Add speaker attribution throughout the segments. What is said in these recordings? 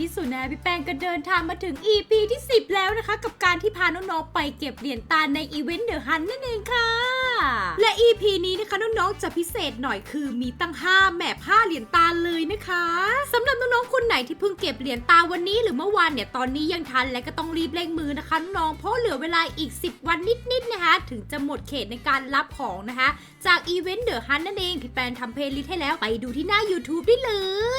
Speaker 1: ที่สุดนะพี่แป้งก็เดินทางมาถึง EP ที่ 10 แล้วนะคะ กับการที่พาน้องๆไปเก็บเหรียญตาในอีเวนต์เดอะฮันนั่นเองค่ะ และ EP นี้นะคะน้องๆจะพิเศษหน่อยคือมีตั้ง 5 แมป5เหรียญตาเลยนะคะสำหรับน้องๆคนไหนที่เพิ่งเก็บเหรียญตาวันนี้หรือเมื่อวานเนี่ยตอนนี้ยังทันและก็ต้องรีบเร่งมือนะคะน้องๆเพราะเหลือเวลาอีก 10 วันนิดๆนะคะถึงจะหมดเขตในการรับของนะคะ จากอีเวนต์เดอะฮันนั่นเองพี่แปนทำเพลย์ลิสต์ให้แล้วไปดูที่หน้า YouTube ได้เล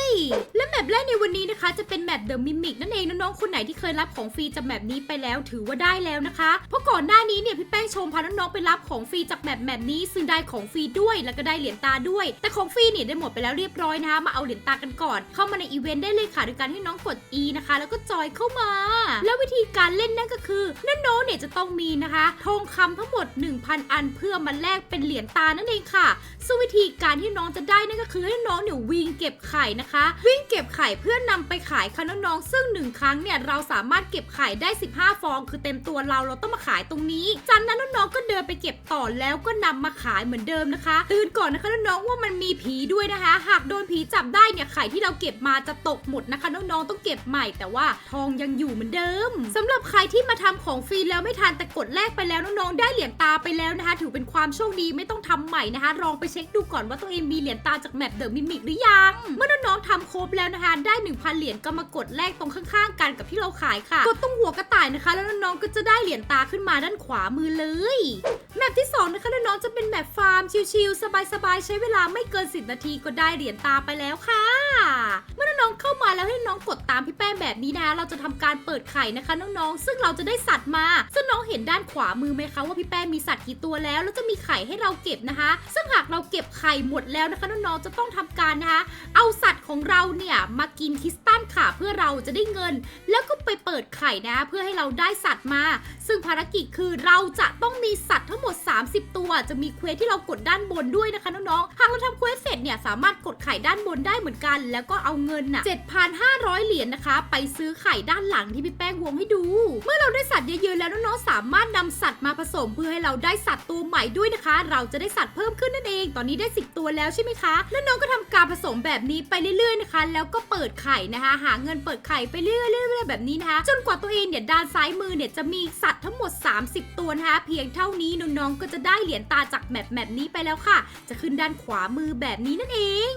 Speaker 1: ย และแมปแรกในวันนี้นะคะจะเป็นแมปเดอะมิมิกนั่นเองน้องๆคนไหนที่เคยรับของฟรีจากแมปนี้ไปแล้วถือว่าได้แล้วนะคะ เพราะก่อนหน้านี้เนี่ยพี่แป้งชมพาน้องๆไปรับของฟรีจากแมปแมปนี้ซึ่งได้ของฟรีด้วยแล้วก็ได้เหรียญตาด้วย แต่ของฟรีเนี่ยได้หมดไปแล้วเรียบร้อยนะคะมาเอาเหรียญตากันก่อน เข้ามาในอีเวนต์ได้เลยค่ะโดยการให้น้องกด E นะคะ แล้วก็จอยเข้ามา แล้ววิธีการเล่นนั่นก็คือน้องๆเนี่ยจะต้องมีนะคะทองคำทั้งหมด 1,000 อันเพื่อมาแลกเป็นเหรียญตานั่นเองค่ะซึ่งวิธีการที่น้องจะได้นั่นก็คือให้น้องเนี่ยวิ่งเก็บไข่นะคะ วิ่งเก็บไข่เพื่อนำไปขายค่ะน้องๆซึ่งหนึ่งครั้งเนี่ยเราสามารถเก็บไข่ได้ 15 ฟอง คือเต็มตัวเราเราต้องมาขายตรงนี้จากนั้นน้องๆก็เดินไปเก็บต่อแล้วก็นำมาขายเหมือนเดิมนะคะ ตื่นก่อนนะคะน้องๆว่ามันมีผีด้วยนะคะ หากโดนผีจับได้เนี่ยไข่ที่เราเก็บมาจะตกหมดนะคะน้องๆต้องเก็บใหม่แต่ว่าทองยังอยู่เหมือนเดิมสำหรับใครที่มาทำของฟรีแล้วไม่ทันแต่กดแลกไปแล้วน้องๆได้เหรียญตาไปแล้วนะคะ ถือเป็นความโชคดีไม่ต้องทำใหม่นะคะลองไปเช็คดูก่อนว่าตัวเองมีเหรียญตาจากแมปเดอะมิมิกหรือยัง เมื่อน้องๆทำครบแล้วนะคะ ได้ 1,000 เหรียญก็มากดแลกตรงข้างๆ กันกับที่เราขายค่ะ กดตรงหัวกระต่ายนะคะ แล้วน้องๆก็จะได้เหรียญตาขึ้นมาด้านขวามือเลย แมปที่2นะคะน้องๆจะเป็นแบบฟาร์มชิลๆสบายๆ ใช้เวลาไม่เกิน 10 นาทีก็ได้เหรียญตาไปแล้วค่ะ น้องเข้ามาแล้วให้น้องกดตามพี่แป้งแบบนี้นะ เราจะทำการเปิดไข่นะคะน้องๆ ซึ่งเราจะได้สัตว์มา ซึ่งน้องเห็นด้านขวามือไหมคะว่าพี่แป้งมีสัตว์กี่ตัวแล้ว แล้วจะมีไข่ให้เราเก็บนะคะ ซึ่งหากเราเก็บไข่หมดแล้วนะคะน้องๆ จะต้องทำการนะคะ เอาสัตว์ของเราเนี่ยมากินคริสตัลค่ะเพื่อเราจะได้เงิน แล้วก็ไปเปิดไข่นะ เพื่อให้เราได้สัตว์มา ซึ่งภารกิจคือเราจะต้องมีสัตว์ทั้งหมด 30 ตัว จะมีเควสที่เรากดด้านบนด้วยนะคะน้องๆ หากเราทำเควสเสร็จเนี่ยสามารถกดไข่ด้านบนได้เหมือนกัน แล้วก็เอาเงินน่ะ7,500 เหรียญนะคะ ไปซื้อไข่ด้านหลังที่พี่แป้งวงให้ดู เมื่อเราได้สัตว์เยอะๆแล้วน้องๆสามารถนำสัตว์มาผสมเพื่อให้เราได้สัตว์ตัวใหม่ด้วยนะคะ เราจะได้สัตว์เพิ่มขึ้นนั่นเอง ตอนนี้ได้ 10 ตัวแล้วใช่ไหมคะ แล้วน้องก็ทำการผสมแบบนี้ไปเรื่อยๆนะคะ แล้วก็เปิดไข่นะคะ หาเงินเปิดไข่ไปเรื่อยๆแบบนี้นะคะ จนกว่าตัวเองเนี่ยด้านซ้ายมือเนี่ยจะมีสัตว์ทั้งหมด 30 ตัวนะคะ เพียงเท่านี้น้องๆก็จะได้เหรียญตาจากแมปแมปนี้ไปแล้วค่ะ จะขึ้นด้านขวามือแบบนี้นั่นเอง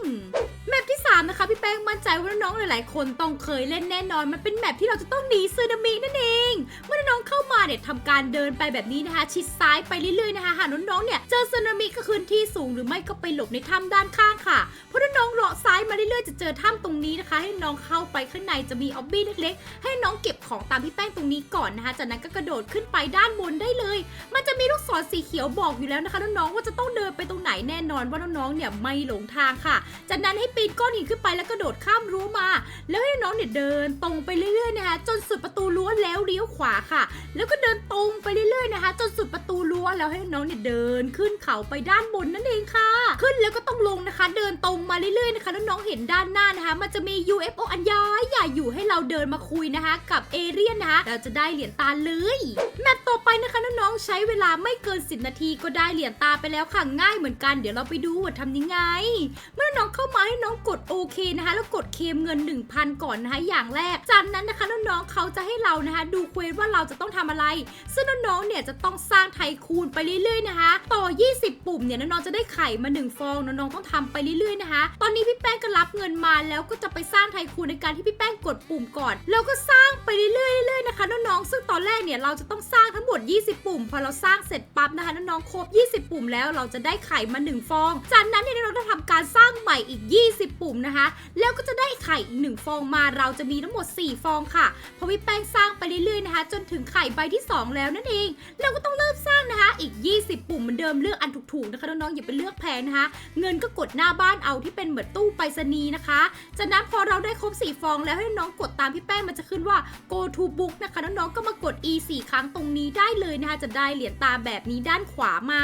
Speaker 1: แมปที่ 3 นะคะ พี่แป้งมั่นใจว่าน้องหลาย ๆ คนต้องเคยเล่นแน่นอน มันเป็นแมปที่เราจะต้องหนีซึนามินั่นเอง เมื่อน้องเข้ามาเนี่ยทำการเดินไปแบบนี้นะคะ ชิดซ้ายไปเรื่อย ๆ นะคะ หากน้องๆ เนี่ยเจอสึนามิก็ขึ้นที่สูงหรือไม่ก็ไปหลบในถ้ำด้านข้างค่ะ เพราะน้องเลาะซ้ายมาเรื่อย ๆ จะเจอถ้ำตรงนี้นะคะ ให้น้องเข้าไปข้างในจะมีออบบี้เล็ก ๆ ให้น้องเก็บของตามพี่แป้งตรงนี้ก่อนนะคะ จากนั้นก็กระโดดขึ้นไปด้านบนได้เลย มันจะมีลูกศรสีเขียวบอกอยู่แล้วนะคะน้องๆว่าจะต้องเดินไปตรงไหนแน่นอนว่าน้องๆ เนี่ยไม่หลงทางค่ะ จากนั้นให้ปีนก้อนหินขึ้นไปแล้วกระโดดข้ามรั้วมา แล้วให้น้องเนี่ยเดินตรงไปเรื่อยๆนะคะจนสุดประตูรั้วแล้วเลี้ยวขวาค่ะ แล้วก็เดินตรงไปเรื่อยๆนะคะ จนสุดประตูรั้วแล้วให้น้องเนี่ยเดินขึ้นเขาไปด้านบนนั่นเองค่ะ ขึ้นแล้วก็ต้องลงนะคะ เดินตรงมาเรื่อยๆนะคะแล้วน้องเห็นด้านหน้านะคะ มันจะมี UFO อันย้ายใหญ่อยู่ให้เราเดินมาคุยนะคะ กับเอเรียนนะคะเราจะได้เหรียญตาเลยแมตช์ต่อไปนะคะน้อง ใช้เวลาไม่เกิน 10 นาทีก็ได้เหรียญตาไปแล้วค่ะง่ายเหมือนกัน เดี๋ยวเราไปดูว่าทำยังไง เมื่อน้องเข้ามาให้น้องกดโอเคนะคะ แล้วกดเคมเงิน 1,000 ก่อนนะคะอย่างแรกจากนั้นนะคะน้องๆ จะให้เรานะคะ ดูเควสว่าเราจะต้องทำอะไร ซึ่งน้องๆเนี่ยจะต้องสร้างไทคูนไปเรื่อยๆนะคะ ต่อ 20 ปุ่มเนี่ยน้องๆจะได้ไข่มา 1 ฟองน้องๆต้องทำไปเรื่อยๆนะคะ ตอนนี้พี่แป้งก็รับเงินมาแล้วก็จะไปสร้างไทคูนในการที่พี่แป้งกดปุ่มก่อน แล้วก็สร้างไปเรื่อยๆเรื่อยๆนะคะน้องๆซึ่งตอนแรกเนี่ยเราจะต้องสร้างทั้งหมด 20 ปุ่ม พอเราสร้างเสร็จปั๊บนะคะน้องๆครบ 20 ปุ่มแล้วเราจะได้ไข่มา 1 ฟอง จากนั้นเนี่ยเราจะทำการสร้างใหม่อีก 20 ปุ่มนะคะ แล้วก็จะได้ไข่อีก1ฟองมาเราจะมีทั้งหมด 4 ฟองค่ะพอพี่แป้งสร้างไปเรื่อยๆนะคะ จนถึงไข่ใบที่ 2 แล้วนั่นเอง เราก็ต้องเริ่มสร้างนะคะ อีก 20 ปุ่มเหมือนเดิมเลือกอันถูกๆนะคะน้องๆอย่าไปเลือกแพงนะคะ เงินก็กดหน้าบ้านเอาที่เป็นเหมือนตู้ไปรษณีย์นะคะจากนั้นพอเราได้ครบ4ฟองแล้วให้น้องกดตามพี่แป้งมันจะขึ้นว่า go to book นะคะน้องๆก็มากด e 4ครั้งตรงนี้ได้เลยนะคะจะได้เหรียญตาแบบนี้ด้านขวามา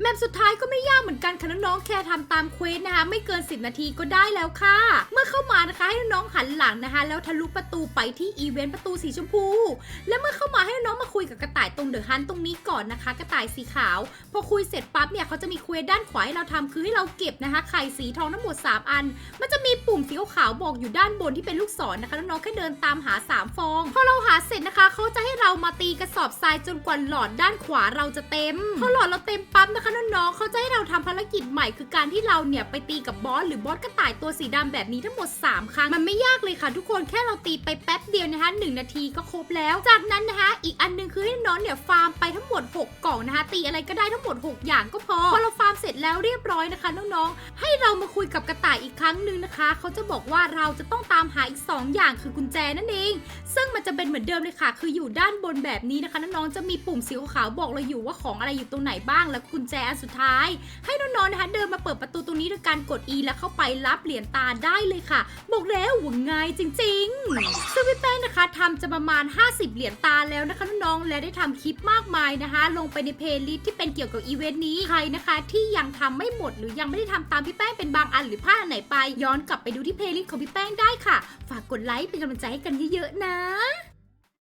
Speaker 1: แมปสุดท้ายก็ไม่ยากเหมือนกันค่ะน้องๆแค่ทำตามเควสนะคะไม่เกิน 10 นาทีก็ได้แล้วค่ะ เมื่อเข้ามานะคะ ให้น้องหันหลังนะคะ แล้วทะลุประตูไปที่อีเวนต์ประตูสีชมพู และเมื่อเข้ามาให้น้องมาคุยกับกระต่ายตรงเดอะฮันตรงนี้ก่อนนะคะ กระต่ายสีขาว พอคุยเสร็จปั๊บเนี่ยเขาจะมีเควสด้านขวาให้เราทำคือให้เราเก็บนะคะ ไข่สีทองทั้งหมด 3 อัน มันจะมีปุ่มสีขาวบอกอยู่ด้านบนที่เป็นลูกศรนะคะน้องๆแค่เดินตามหา 3 ฟอง พอเราหาเสร็จนะคะเขาจะให้เรามาตีกระสอบทรายจนกว่าหลอดด้านขวาเราจะเต็ม พอหลอดเราเต็มปั๊บนะคะน้องๆเขาจะให้เราทำภารกิจใหม่ คือการที่เราเนี่ยไปตีกับบอสหรือบอสกระต่ายตัวสีดำแบบนี้ทั้งหมด 3 ครั้งมันไม่ยากเลยค่ะทุกคนแค่เราตีไปแป๊บเดียวนะคะ1นาทีก็ครบแล้ว จากนั้นนะคะ อีกอันหนึงคือให้น้องเนี่ยฟาร์มไปทั้งหมด 6 กล่องนะคะ ตีอะไรก็ได้ทั้งหมด 6 อย่างก็พอพอเราฟาร์มเสร็จแล้วเรียบร้อยนะคะน้องๆให้เรามาคุยกับกระต่ายอีกครั้งหนึ่งนะคะเขาจะบอกว่าเราจะต้องตามหาอีก 2 อย่างคือกุญแจนั่นเอง ซึ่งมันจะเป็นเหมือนเดิมเลยค่ะ คืออยู่ด้านบนแบบนี้นะคะน้องๆจะมีปุ่มสีขาวบอกเราอยู่ว่าของอะไรอยู่ตรงไหนบ้างแล้วกุญแจอันสุดท้าย ให้น้องๆนะคะเดินมาเปิดประตูตรงนี้ด้วยการกด E แล้วเข้าไปรับเหรียญตาได้เลยค่ะบอกแล้วว่าง่ายจริงๆซึ่งพี่เป้นะคะทำจะประมาณ 50 เหรียญตาแล้วนะคะน้องๆและได้ทำคลิปมากมายนะคะ ลงไปในเพลย์ลิสต์ที่เป็นเกี่ยวกับอีเวนต์นี้ใครนะคะที่ยังทำไม่หมดหรือยังไม่ได้ทำตามพี่แป้งเป็นบางอันหรือพลาดอันไหนไป ย้อนกลับไปดูที่เพลย์ลิสต์ของพี่แป้งได้ค่ะ ฝากกดไลค์เป็นกำลังใจให้กันเยอะๆนะ